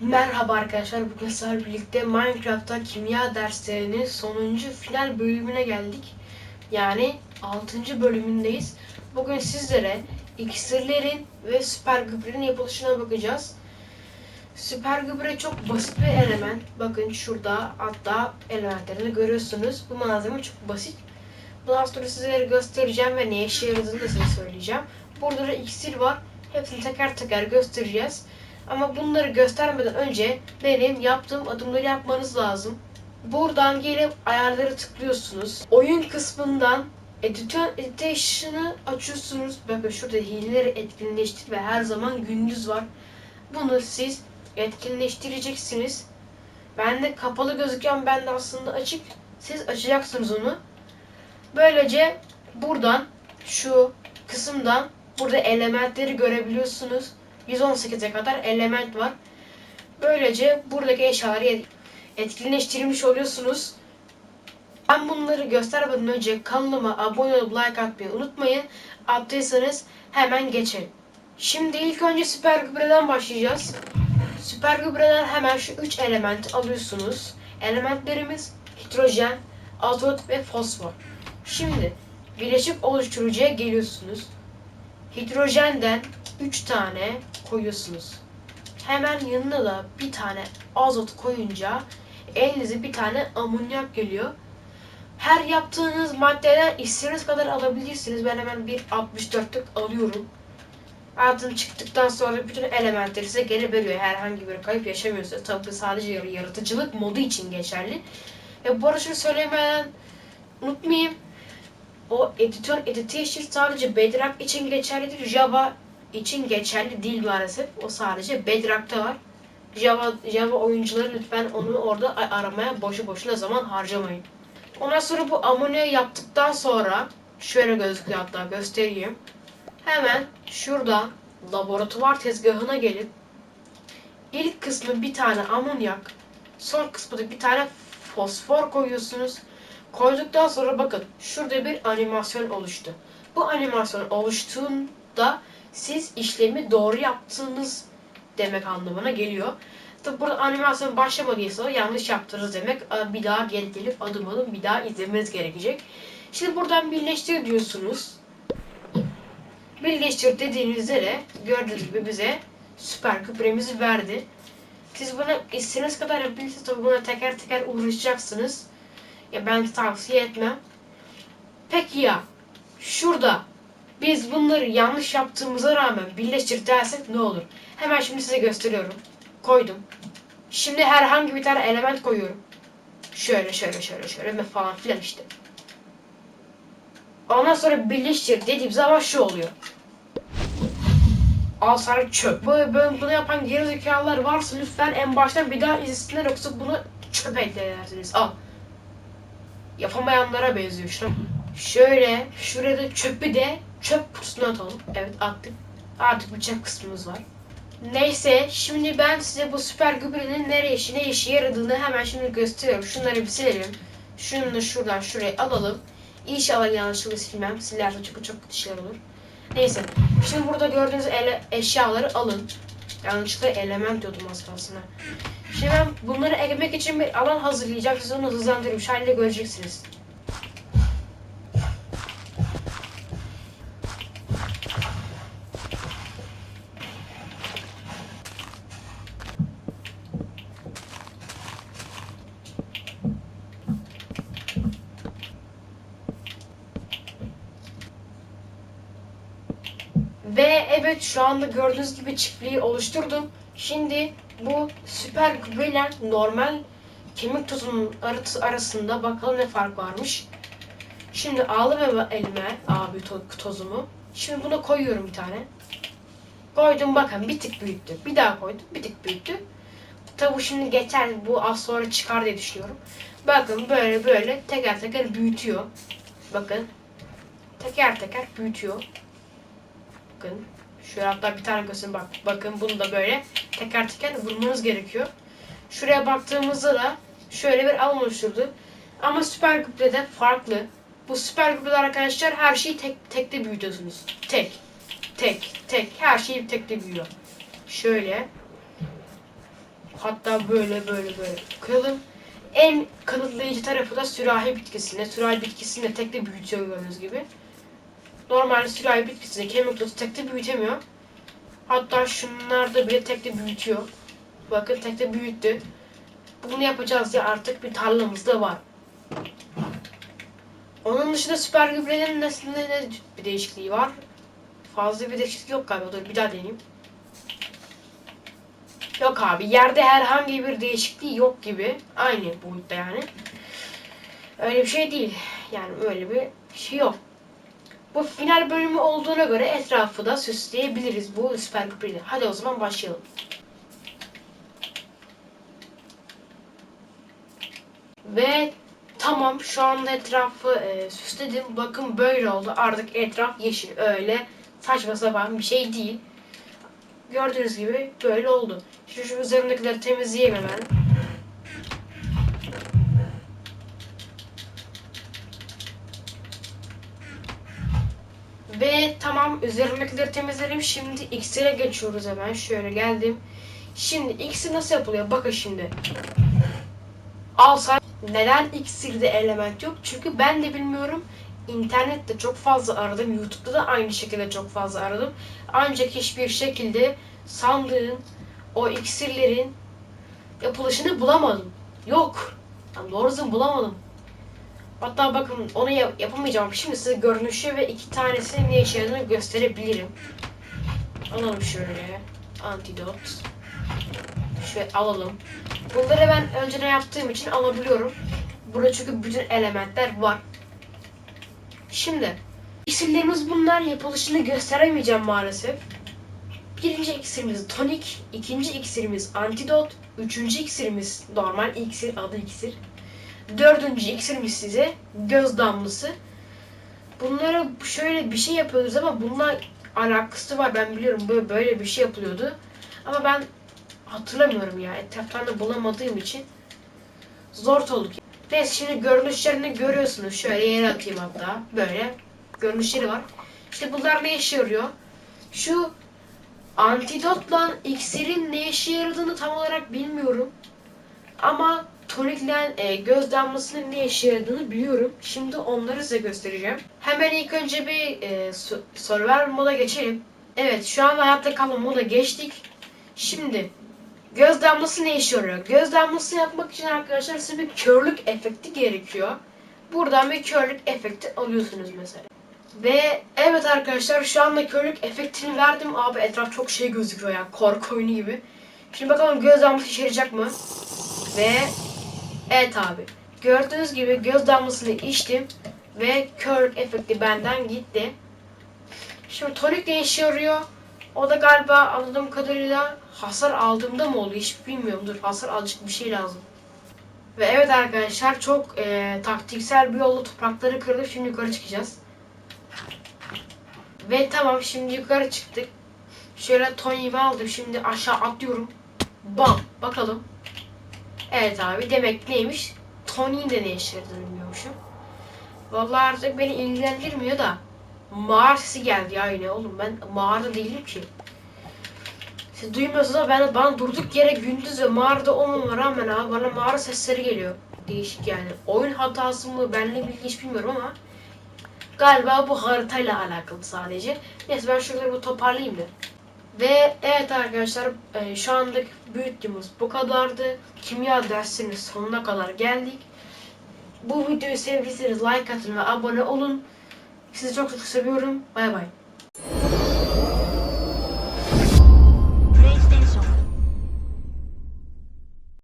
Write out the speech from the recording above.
Merhaba arkadaşlar. Bugün sizlerle birlikte Minecraft'ta kimya derslerinin sonuncu final bölümüne geldik. Yani 6. bölümündeyiz. Bugün sizlere iksirlerin ve süper gübrenin yapılışına bakacağız. Süper gübre çok basit bir element. Bakın şurada hatta elementlerini görüyorsunuz. Bu malzeme çok basit. Bundan sonra sizlere göstereceğim ve ne işe yaradığını da size söyleyeceğim. Burada da iksir var. Hepsini teker teker göstereceğiz. Ama bunları göstermeden önce benim yaptığım adımları yapmanız lazım. Buradan gelip ayarları tıklıyorsunuz. Oyun kısmından Editor Editation'ı açıyorsunuz. Bakın şurada hileleri etkinleştir ve her zaman gündüz var. Bunu siz etkinleştireceksiniz. Ben de kapalı gözüken ben de aslında açık. Siz açacaksınız onu. Böylece buradan şu kısımdan burada elementleri görebiliyorsunuz. 118'e kadar element var. Böylece buradaki eşyaları et- etkinleştirmiş oluyorsunuz. Ben bunları göstermeden önce kanalıma abone olup like atmayı unutmayın. Attıysanız hemen geçelim. Şimdi ilk önce süper gübreden başlayacağız. Süper gübreden hemen şu 3 elementi alıyorsunuz. Elementlerimiz hidrojen, azot ve fosfor. Şimdi bileşik oluşturucuya geliyorsunuz. Hidrojenden 3 tane koyuyorsunuz. Hemen yanına da bir tane azot koyunca elinize bir tane amonyak geliyor. Her yaptığınız maddeden istediğiniz kadar alabilirsiniz. Ben hemen bir 64'lük alıyorum. Ardından çıktıktan sonra bütün elementleri size geri veriyor. Herhangi bir kayıp yaşamıyorsunuz. Tabii bu sadece yar- yaratıcılık modu için geçerli. Ve bu arada söylemeden unutmayayım. O editör editation sadece Bedrock için geçerlidir. Java için geçerli değil maalesef. O sadece Bedrock'ta var. Java Java oyuncuları lütfen onu orada aramaya boşu boşuna zaman harcamayın. Ondan sonra bu amoniya yaptıktan sonra şöyle gözüküyor hatta göstereyim. Hemen şuradan laboratuvar tezgahına gelip ilk kısmı bir tane amonyak, son kısmı da bir tane fosfor koyuyorsunuz. Koyduktan sonra bakın şurada bir animasyon oluştu. Bu animasyon oluştuğunda siz işlemi doğru yaptığınız demek anlamına geliyor. Tabi burada animasyon başlamadıysa yanlış yaptınız demek. Bir daha geri gelip adım adım bir daha izlemeniz gerekecek. Şimdi buradan birleştir diyorsunuz. Birleştir dediğinizde de gördüğünüz gibi bize süper küpremizi verdi. Siz bunu istediğiniz kadar yapabilirsiniz. Tabi buna teker teker uğraşacaksınız. Ya ben tavsiye etmem. Peki ya şurada biz bunları yanlış yaptığımıza rağmen birleştir dersek ne olur? Hemen şimdi size gösteriyorum. Koydum. Şimdi herhangi bir tane element koyuyorum. Şöyle şöyle şöyle şöyle ve falan filan işte. Ondan sonra birleştir dediğim zaman şu oluyor. Al sana çöp. Bu, böyle bunu yapan gerizekalılar varsa lütfen en baştan bir daha izlesinler yoksa bunu çöpe edersiniz. Al yapamayanlara benziyor şuna. Şöyle şurada da çöpü de çöp kutusuna atalım. Evet attık. Artık bir çöp kısmımız var. Neyse şimdi ben size bu süper gübrenin nereye işi ne işe yaradığını hemen şimdi gösteriyorum. Şunları bir silelim. Şunu da şuradan şuraya alalım. İnşallah yanlışlıkla silmem. Silerse çok çok kötü şeyler olur. Neyse. Şimdi burada gördüğünüz ele, eşyaları alın. Yanlışlıkla element diyordum az kalsın. ha. Şimdi ben bunları ekmek için bir alan hazırlayacağım. Siz onu hızlandırayım. Şu halde göreceksiniz. Ve evet şu anda gördüğünüz gibi çiftliği oluşturdum. Şimdi bu süper gübreyle normal kemik tozunun arası- arasında bakalım ne fark varmış. Şimdi aldım elime abi to- tozumu. Şimdi buna koyuyorum bir tane. Koydum bakın bir tık büyüttü. Bir daha koydum bir tık büyüttü. Tabi şimdi geçer bu az sonra çıkar diye düşünüyorum. Bakın böyle böyle teker teker büyütüyor. Bakın. Teker teker büyütüyor. Bakın. Şöyle hatta bir tane göstereyim bak. Bakın bunu da böyle teker teker vurmanız gerekiyor. Şuraya baktığımızda da şöyle bir alan oluşturdu. Ama süper küplede farklı. Bu süper küplede arkadaşlar her şeyi tek tekte büyütüyorsunuz. Tek. Tek. Tek. Her şeyi tekte büyüyor. Şöyle. Hatta böyle böyle böyle koyalım. En kanıtlayıcı tarafı da sürahi bitkisinde. Sürahi bitkisini tekte büyütüyor gördüğünüz gibi. Normalde sürahi bitkisini kemik tekte büyütemiyor. Hatta şunlarda bile tekte büyütüyor. Bakın tekte büyüttü. Bunu yapacağız diye artık bir tarlamız da var. Onun dışında süper gübrelerin neslinde ne bir değişikliği var? Fazla bir değişiklik yok galiba. Dur bir daha deneyeyim. Yok abi yerde herhangi bir değişikliği yok gibi. Aynı boyutta yani. Öyle bir şey değil. Yani öyle bir şey yok. Bu final bölümü olduğuna göre etrafı da süsleyebiliriz bu süper gübreyle. Hadi o zaman başlayalım. Ve tamam şu anda etrafı e, süsledim. Bakın böyle oldu. Artık etraf yeşil. Öyle saçma sapan bir şey değil. Gördüğünüz gibi böyle oldu. Şimdi şu üzerindekileri temizleyeyim hemen. Ve tamam üzerindekileri temizledim. Şimdi iksire geçiyoruz hemen. Şöyle geldim. Şimdi iksir nasıl yapılıyor? Bakın şimdi. Alsay neden iksirde element yok? Çünkü ben de bilmiyorum. İnternette çok fazla aradım. YouTube'da da aynı şekilde çok fazla aradım. Ancak hiçbir şekilde sandığın o iksirlerin yapılışını bulamadım. Yok. Yani doğrusunu bulamadım. Hatta bakın onu yap- yapamayacağım. Şimdi size görünüşü ve iki tanesinin ne işe yaradığını gösterebilirim. Alalım şöyle. Antidot. Şöyle alalım. Bunları ben önceden yaptığım için alabiliyorum. Burada çünkü bütün elementler var. Şimdi iksirlerimiz bunlar yapılışını gösteremeyeceğim maalesef. Birinci iksirimiz tonik, ikinci iksirimiz antidot, üçüncü iksirimiz normal iksir, adı iksir. Dördüncü iksirimiz size göz damlısı. Bunlara şöyle bir şey yapıyoruz ama bununla alakası var ben biliyorum böyle böyle bir şey yapılıyordu. Ama ben hatırlamıyorum ya etraftan da bulamadığım için zor olduk. Neyse şimdi görünüşlerini görüyorsunuz. Şöyle yere atayım hatta. Böyle görünüşleri var. İşte bunlar ne işe yarıyor? Şu antidotla iksirin ne işe yaradığını tam olarak bilmiyorum. Ama tonikle e, göz damlasının ne işe yaradığını biliyorum. Şimdi onları size göstereceğim. Hemen ilk önce bir e, su- survival moda geçelim. Evet şu an hayatta kalma moda geçtik. Şimdi göz damlası ne işe yarıyor? Göz damlası yapmak için arkadaşlar size bir körlük efekti gerekiyor. Buradan bir körlük efekti alıyorsunuz mesela. Ve evet arkadaşlar şu anda körlük efektini verdim. Abi etraf çok şey gözüküyor ya. Korku oyunu gibi. Şimdi bakalım göz damlası işe yarayacak mı? Ve evet abi. Gördüğünüz gibi göz damlasını içtim. Ve körlük efekti benden gitti. Şimdi tonik ne işe yarıyor? O da galiba anladığım kadarıyla hasar aldığımda mı oluyor hiç bilmiyorum. Dur hasar alacak bir şey lazım. Ve evet arkadaşlar çok e, taktiksel bir yolla toprakları kırdık. Şimdi yukarı çıkacağız. Ve tamam şimdi yukarı çıktık. Şöyle Tony'imi aldım. Şimdi aşağı atlıyorum. Bam. Bakalım. Evet abi demek neymiş? Tony'nin de yaradığını bilmiyormuşum. Vallahi artık beni ilgilendirmiyor da. Mağar sesi geldi ya yine oğlum ben mağarada değilim ki. Siz duymuyorsunuz ama ben bana durduk yere gündüz ve mağarada olmama rağmen abi bana mağara sesleri geliyor. Değişik yani. Oyun hatası mı benle ilgili hiç bilmiyorum ama galiba bu haritayla alakalı sadece. Neyse ben şuraları bir toparlayayım da. Ve evet arkadaşlar e, şu anlık büyüttüğümüz bu kadardı. Kimya dersinin sonuna kadar geldik. Bu videoyu sevdiyseniz like atın ve abone olun. Sizi çok çok seviyorum. Bay bay.